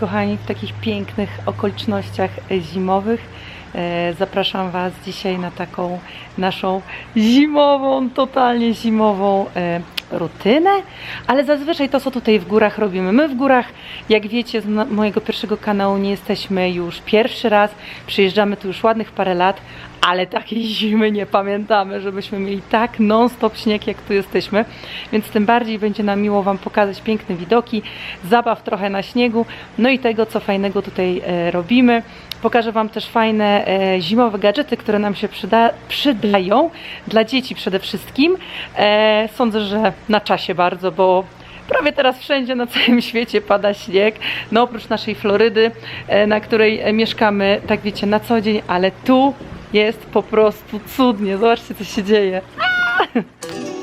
kochani, w takich pięknych okolicznościach zimowych. E, Zapraszam Was dzisiaj na taką naszą zimową, totalnie zimową e, rutynę, ale zazwyczaj to, co tutaj w górach robimy. My w górach, jak wiecie z mojego pierwszego kanału, nie jesteśmy już pierwszy raz. Przyjeżdżamy tu już ładnych parę lat, ale takiej zimy nie pamiętamy, żebyśmy mieli tak non-stop śnieg, jak tu jesteśmy. Więc tym bardziej będzie nam miło Wam pokazać piękne widoki, zabaw trochę na śniegu, no i tego, co fajnego tutaj e, robimy. Pokażę Wam też fajne e, zimowe gadżety, które nam się przyda, przydają, dla dzieci przede wszystkim. E, sądzę, że na czasie bardzo, bo Prawie teraz wszędzie na całym świecie pada śnieg, no oprócz naszej Florydy, na której mieszkamy, tak wiecie, na co dzień, ale tu jest po prostu cudnie. Zobaczcie, co się dzieje.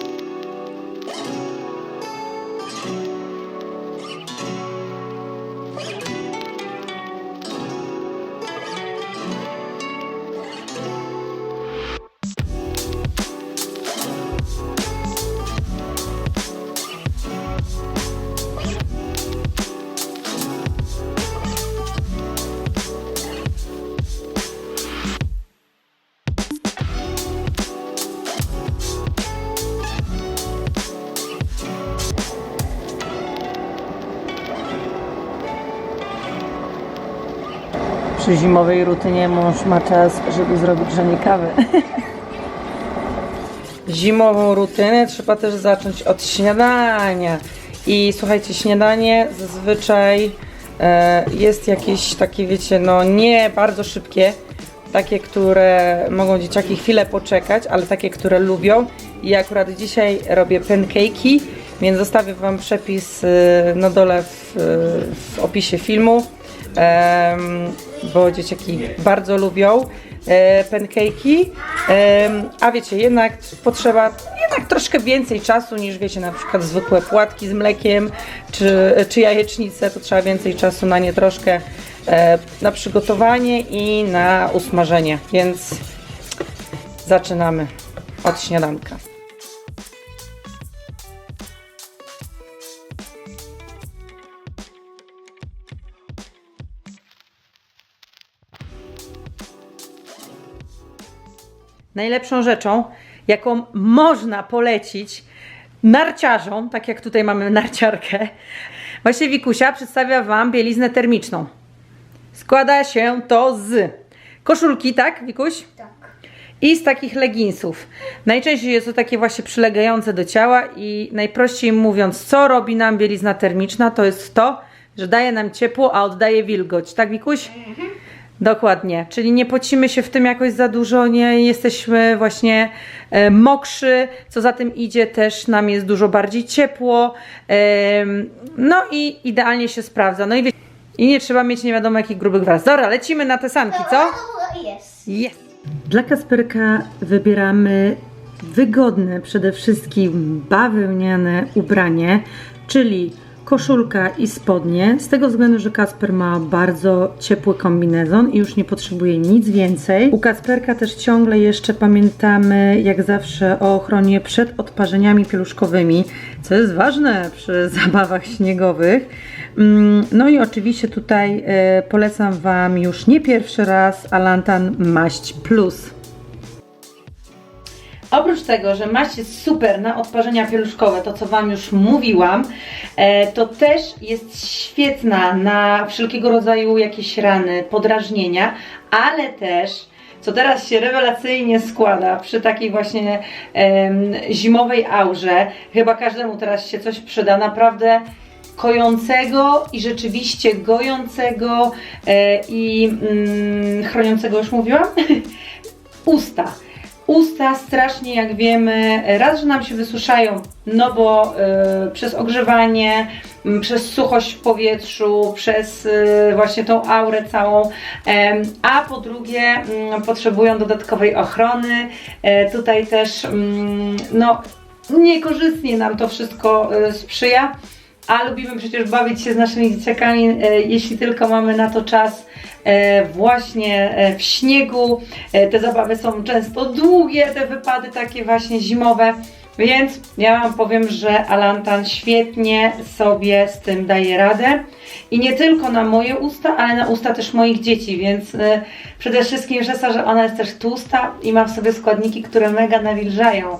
Przy zimowej rutynie mąż ma czas, żeby zrobić żonie kawy. Zimową rutynę trzeba też zacząć od śniadania. I słuchajcie, śniadanie zazwyczaj e, jest jakieś takie, wiecie, no nie bardzo szybkie. Takie, które mogą dzieciaki chwilę poczekać, ale takie, które lubią. I akurat dzisiaj robię pancake'i, więc zostawię Wam przepis e, na dole w, w opisie filmu bo dzieciaki bardzo lubią e, pancake'i, a wiecie, jednak potrzeba jednak troszkę więcej czasu niż wiecie, na przykład zwykłe płatki z mlekiem czy, czy jajecznice, to trzeba więcej czasu na nie troszkę e, na przygotowanie i na usmażenie, więc zaczynamy od śniadanka. Najlepszą rzeczą, jaką można polecić narciarzom, tak jak tutaj mamy narciarkę, właśnie Wikusia przedstawia Wam bieliznę termiczną. Składa się to z koszulki, tak Wikuś? Tak. I z takich leginsów. Najczęściej jest to takie właśnie przylegające do ciała i najprościej mówiąc, co robi nam bielizna termiczna, to jest to, że daje nam ciepło, a oddaje wilgoć. Tak Wikuś? Dokładnie, czyli nie pocimy się w tym jakoś za dużo, nie jesteśmy właśnie e, mokrzy, co za tym idzie też nam jest dużo bardziej ciepło, em, no i idealnie się sprawdza. No i, wie- i nie trzeba mieć nie wiadomo jakich grubych wraz. Dobra, lecimy na te sanki, co? Jest. Jest. Dla Kasperka wybieramy wygodne, przede wszystkim bawełniane ubranie, czyli koszulka i spodnie, z tego względu, że Kasper ma bardzo ciepły kombinezon i już nie potrzebuje nic więcej. U Kasperka też ciągle jeszcze pamiętamy, jak zawsze, o ochronie przed odparzeniami pieluszkowymi, co jest ważne przy zabawach śniegowych. Mm, No i oczywiście tutaj e, polecam Wam już nie pierwszy raz Alantan Maść Plus. Oprócz tego, że maść jest super na odparzenia pieluszkowe, to co Wam już mówiłam, e, to też jest świetna na wszelkiego rodzaju jakieś rany, podrażnienia, ale też, co teraz się rewelacyjnie składa przy takiej właśnie zimowej aurze, chyba każdemu teraz się coś przyda, naprawdę kojącego i rzeczywiście gojącego e, i mm, chroniącego, już mówiłam, usta. Usta strasznie, jak wiemy, raz, że nam się wysuszają, no bo y, przez ogrzewanie, m, przez suchość w powietrzu, przez y, właśnie tą aurę całą, em, a po drugie mm, potrzebują dodatkowej ochrony. E, tutaj też, mm, no, niekorzystnie nam to wszystko y, sprzyja. A lubimy przecież bawić się z naszymi dzieciakami, e, jeśli tylko mamy na to czas e, właśnie e, w śniegu. E, te zabawy są często długie, te wypady takie właśnie zimowe. Więc ja Wam powiem, że Alantan świetnie sobie z tym daje radę. I nie tylko na moje usta, ale na usta też moich dzieci, więc e, przede wszystkim przez że ona jest też tłusta i ma w sobie składniki, które mega nawilżają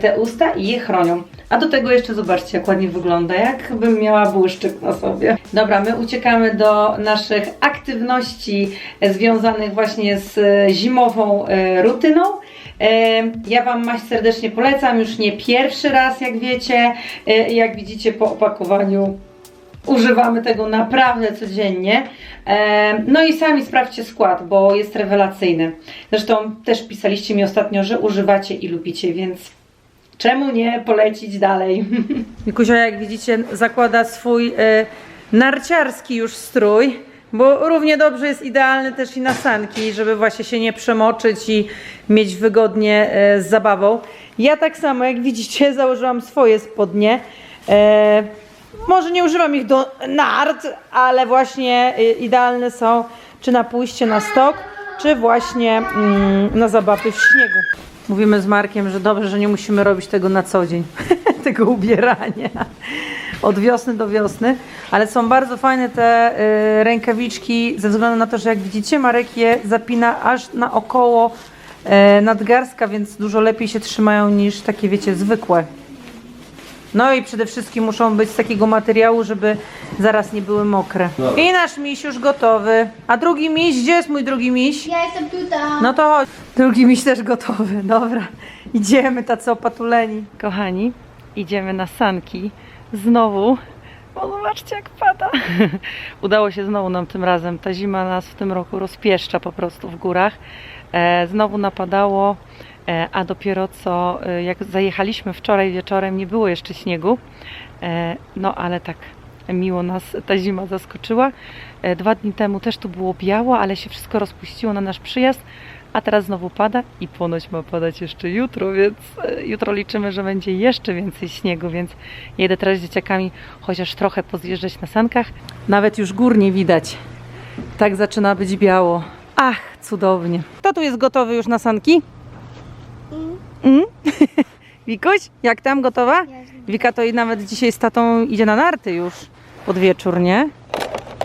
te usta i je chronią. A do tego jeszcze zobaczcie, jak ładnie wygląda, jakbym miała błyszczyk na sobie. Dobra, my uciekamy do naszych aktywności e, związanych właśnie z e, zimową e, rutyną. E, Ja Wam maść serdecznie polecam, już nie pierwszy raz, jak wiecie. E, Jak widzicie po opakowaniu, używamy tego naprawdę codziennie. E, No i sami sprawdźcie skład, bo jest rewelacyjny. Zresztą też pisaliście mi ostatnio, że używacie i lubicie, więc czemu nie polecić dalej? Mikusia, jak widzicie, zakłada swój e, narciarski już strój, bo równie dobrze jest idealny też i na sanki, żeby właśnie się nie przemoczyć i mieć wygodnie e, z zabawą. Ja tak samo, jak widzicie, założyłam swoje spodnie. E, może nie używam ich do nart, ale właśnie y, idealne są czy na pójście na stok, czy właśnie mm, na zabawy w śniegu. Mówimy z Markiem, że dobrze, że nie musimy robić tego na co dzień, tego ubierania. Od wiosny do wiosny, ale są bardzo fajne te y, rękawiczki ze względu na to, że jak widzicie, Marek je zapina aż na około y, nadgarstka, więc dużo lepiej się trzymają niż takie, wiecie, zwykłe. No i przede wszystkim muszą być z takiego materiału, żeby zaraz nie były mokre. Dobra. I nasz miś już gotowy. A drugi miś, gdzie jest mój drugi miś? Ja jestem tutaj. No to chodź. Drugi miś też gotowy. Dobra. Idziemy tacy opatuleni. Kochani, idziemy na sanki. Znowu. O, zobaczcie jak pada. Udało się znowu nam tym razem. Ta zima nas w tym roku rozpieszcza po prostu w górach. E, znowu napadało, a dopiero co, e, jak zajechaliśmy wczoraj wieczorem, nie było jeszcze śniegu. E, no ale tak miło nas ta zima zaskoczyła. E, Dwa dni temu też tu było biało, ale się wszystko rozpuściło na nasz przyjazd, a teraz znowu pada i ponoć ma padać jeszcze jutro, więc e, jutro liczymy, że będzie jeszcze więcej śniegu, więc jedę teraz z dzieciakami chociaż trochę pozjeżdżać na sankach. Nawet już gór nie widać. Tak zaczyna być biało. Ach, cudownie. Kto tu jest gotowy już na sanki? Mm? Wikuś, jak tam gotowa? Wika to i nawet dzisiaj z tatą idzie na narty już pod wieczór, nie?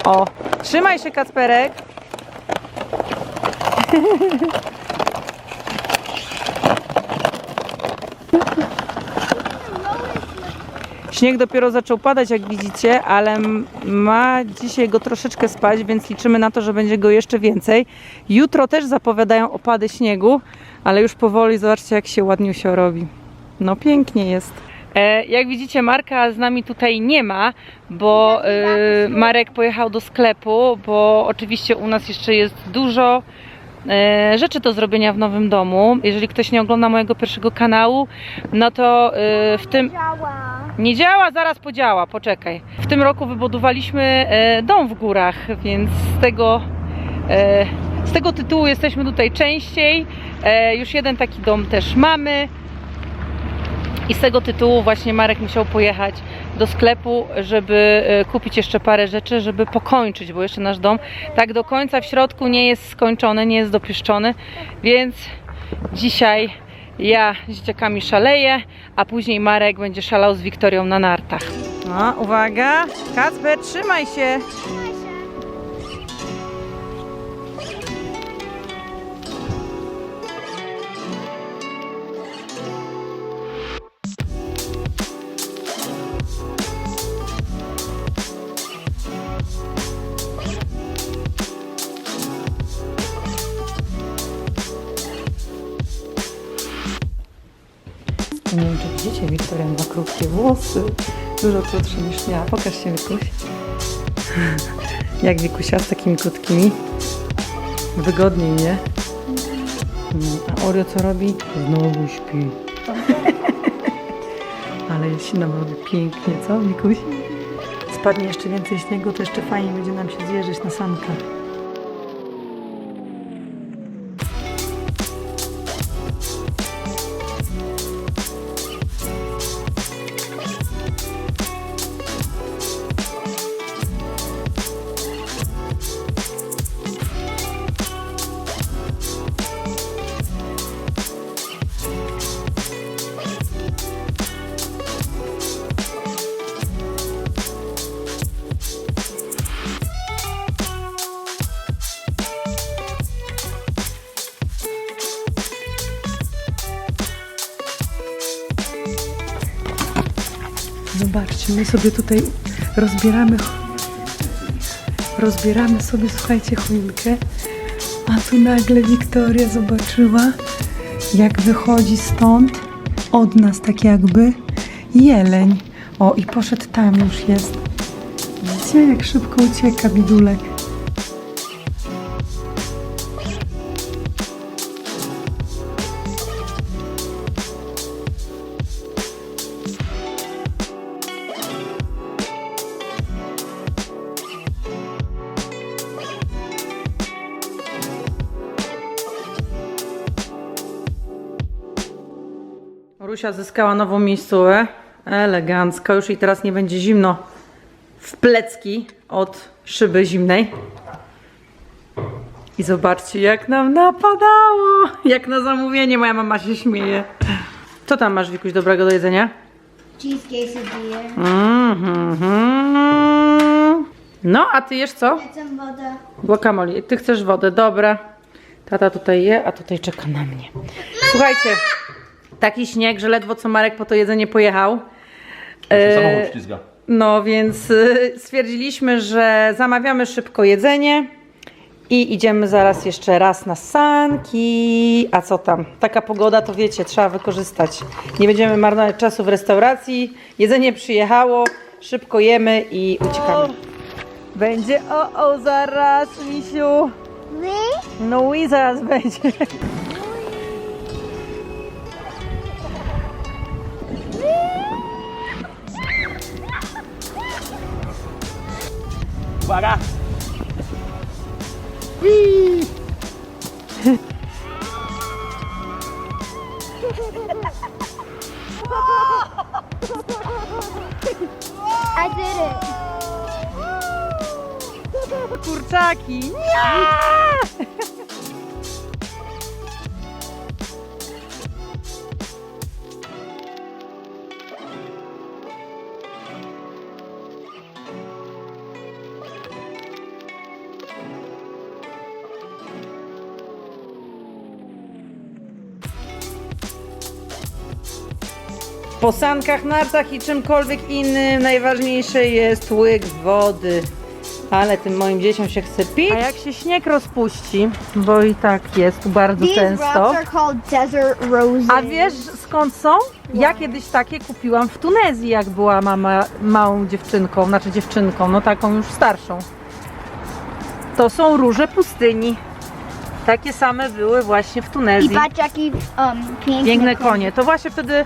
O, trzymaj się Kacperek. Śnieg dopiero zaczął padać, jak widzicie, ale ma dzisiaj go troszeczkę spać, więc liczymy na to, że będzie go jeszcze więcej. Jutro też zapowiadają opady śniegu, ale już powoli zobaczcie, jak się ładniusio robi. No pięknie jest. E, jak widzicie, Marka z nami tutaj nie ma, bo e, Marek pojechał do sklepu, bo oczywiście u nas jeszcze jest dużo e, rzeczy do zrobienia w nowym domu. Jeżeli ktoś nie ogląda mojego pierwszego kanału, no to w tym... Nie działa, zaraz podziała, poczekaj. W tym roku wybudowaliśmy e, dom w górach, więc z tego, e, z tego tytułu jesteśmy tutaj częściej. E, już jeden taki dom też mamy. I z tego tytułu właśnie Marek musiał pojechać do sklepu, żeby kupić jeszcze parę rzeczy, żeby pokończyć, bo jeszcze nasz dom tak do końca w środku nie jest skończony, nie jest dopieszczony, więc dzisiaj ja z dzieciakami szaleję, a później Marek będzie szalał z Wiktorią na nartach. No, uwaga! Kacper, trzymaj się! Czy widzicie, Wiktoria ma krótkie włosy. Dużo krótsze niż ja. Pokaż się, Wikuś. Jak Wikusia z takimi krótkimi. Wygodniej, nie? A Oreo co robi? Znowu śpi. Ale się nam robi pięknie, co Wikuś? Spadnie jeszcze więcej śniegu, to jeszcze fajnie będzie nam się zjeżdżać na sankach. Zobaczcie, my sobie tutaj rozbieramy rozbieramy sobie, słuchajcie, choinkę, a tu nagle Wiktoria zobaczyła, jak wychodzi stąd od nas tak jakby jeleń. O, i poszedł tam już jest. Widzicie, jak szybko ucieka bidulek. Zyskała nową miejscówę. Elegancko. Już jej teraz nie będzie zimno w plecki od szyby zimnej. I zobaczcie, jak nam napadało. Jak na zamówienie. Moja mama się śmieje. Co tam masz, Wikuś, dobrego do jedzenia? Cheese quesadilla. Mhm. No, a ty jesz co? Some wodę. Guacamole. Ty chcesz wodę, dobra. Tata tutaj je, a tutaj czeka na mnie. Słuchajcie, taki śnieg, że ledwo co Marek po to jedzenie pojechał. E, Samochód ślizga. No więc y, stwierdziliśmy, że zamawiamy szybko jedzenie i idziemy zaraz jeszcze raz na sanki. A co tam? Taka pogoda to wiecie, trzeba wykorzystać. Nie będziemy marnować czasu w restauracji. Jedzenie przyjechało, szybko jemy i uciekamy. Będzie o, o, zaraz, misiu. No i zaraz będzie. Uwaga! I did it. Kurczaki. Nie! Po sankach, nartach i czymkolwiek innym najważniejsze jest łyk wody. Ale tym moim dzieciom się chce pić. A jak się śnieg rozpuści, bo i tak jest tu bardzo These często. rocks are called desert roses. A wiesz skąd są? Ja kiedyś takie kupiłam w Tunezji, jak była mama małą dziewczynką, znaczy dziewczynką, no taką już starszą. To są róże pustyni. Takie same były właśnie w I Tunezji. patrz jaki um, piękny Piękne konie. To właśnie wtedy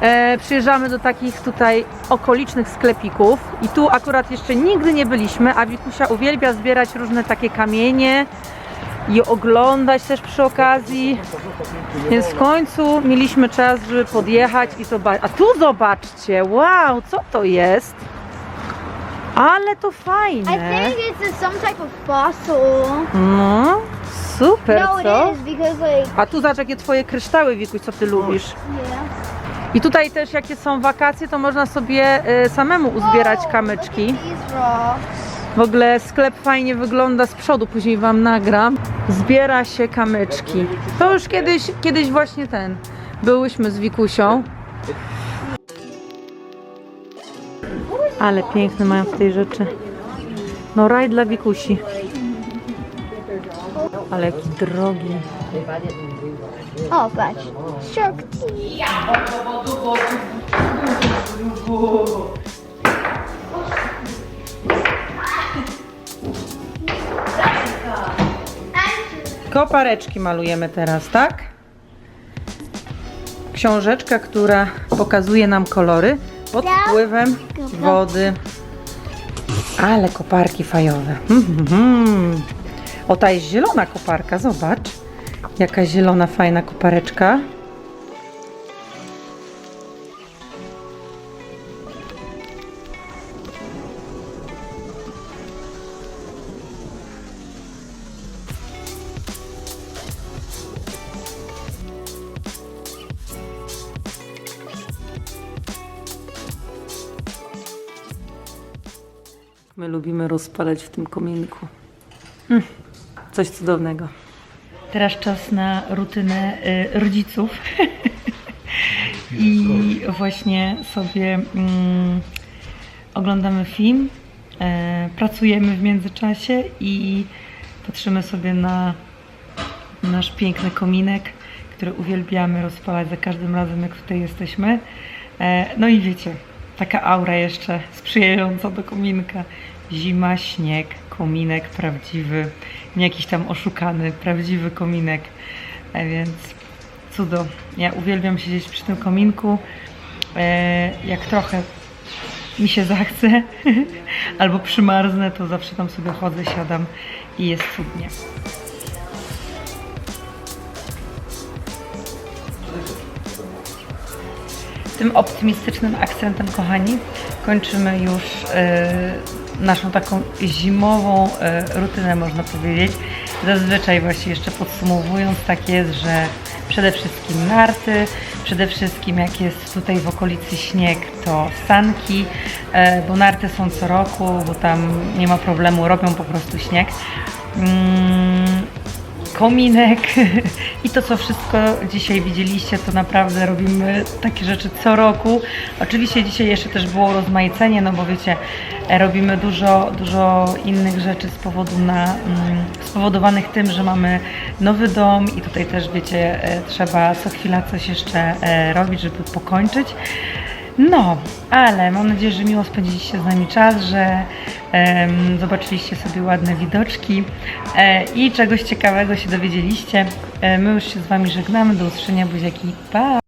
e, przyjeżdżamy do takich tutaj okolicznych sklepików i tu akurat jeszcze nigdy nie byliśmy, a Wikusia uwielbia zbierać różne takie kamienie i oglądać też przy okazji. Więc w końcu mieliśmy czas, żeby podjechać i zobaczyć. A tu zobaczcie, wow, co to jest? Ale to I fajne. think it's some type of fossil. No, super, no, co? it is because like A tu zobacz, jakie twoje kryształy, Wikuś, co ty lubisz. yeah. I tutaj też jakie są wakacje, to można sobie e, samemu uzbierać kamyczki. W ogóle sklep fajnie wygląda z przodu, później wam nagram. Zbiera się kamyczki. To już kiedyś, kiedyś właśnie ten. Byłyśmy z Wikusią. Ale piękne mają w tej rzeczy. No raj dla Wikusi. Ale jaki drogi. O, patrz. Teeth. Kopareczki malujemy teraz, tak? Książeczka, która pokazuje nam kolory pod wpływem wody. Ale koparki fajowe. Mhm. O, ta jest zielona koparka, zobacz. Jaka zielona, fajna kopareczka. My lubimy rozpalać w tym kominku. Mm, coś cudownego. Teraz czas na rutynę y, rodziców. I właśnie sobie mm, oglądamy film, e, pracujemy w międzyczasie i patrzymy sobie na nasz piękny kominek, który uwielbiamy rozpalać za każdym razem, jak tutaj jesteśmy. E, no i wiecie, taka aura jeszcze sprzyjająca do kominka. Zima, śnieg, kominek prawdziwy, nie jakiś tam oszukany, prawdziwy kominek. E, więc cudo. Ja uwielbiam siedzieć przy tym kominku. E, jak trochę mi się zachce albo przymarznę, to zawsze tam sobie chodzę, siadam i jest cudnie. Tym optymistycznym akcentem, kochani, kończymy już e, naszą taką zimową e, rutynę, można powiedzieć. Zazwyczaj właśnie jeszcze podsumowując, tak jest, że przede wszystkim narty, przede wszystkim jak jest tutaj w okolicy śnieg, to sanki, e, bo narty są co roku, bo tam nie ma problemu, robią po prostu śnieg. Kominek i to, co wszystko dzisiaj widzieliście, to naprawdę robimy takie rzeczy co roku. Oczywiście dzisiaj jeszcze też było rozmaicenie, no bo wiecie, robimy dużo, dużo innych rzeczy z powodu na, mm, spowodowanych tym, że mamy nowy dom i tutaj też wiecie, e, trzeba co chwila coś jeszcze e, robić, żeby pokończyć. No, ale mam nadzieję, że miło spędziliście z nami czas, że em, zobaczyliście sobie ładne widoczki e, i czegoś ciekawego się dowiedzieliście. E, my już się z Wami żegnamy. Do usłyszenia, buziaki. Pa!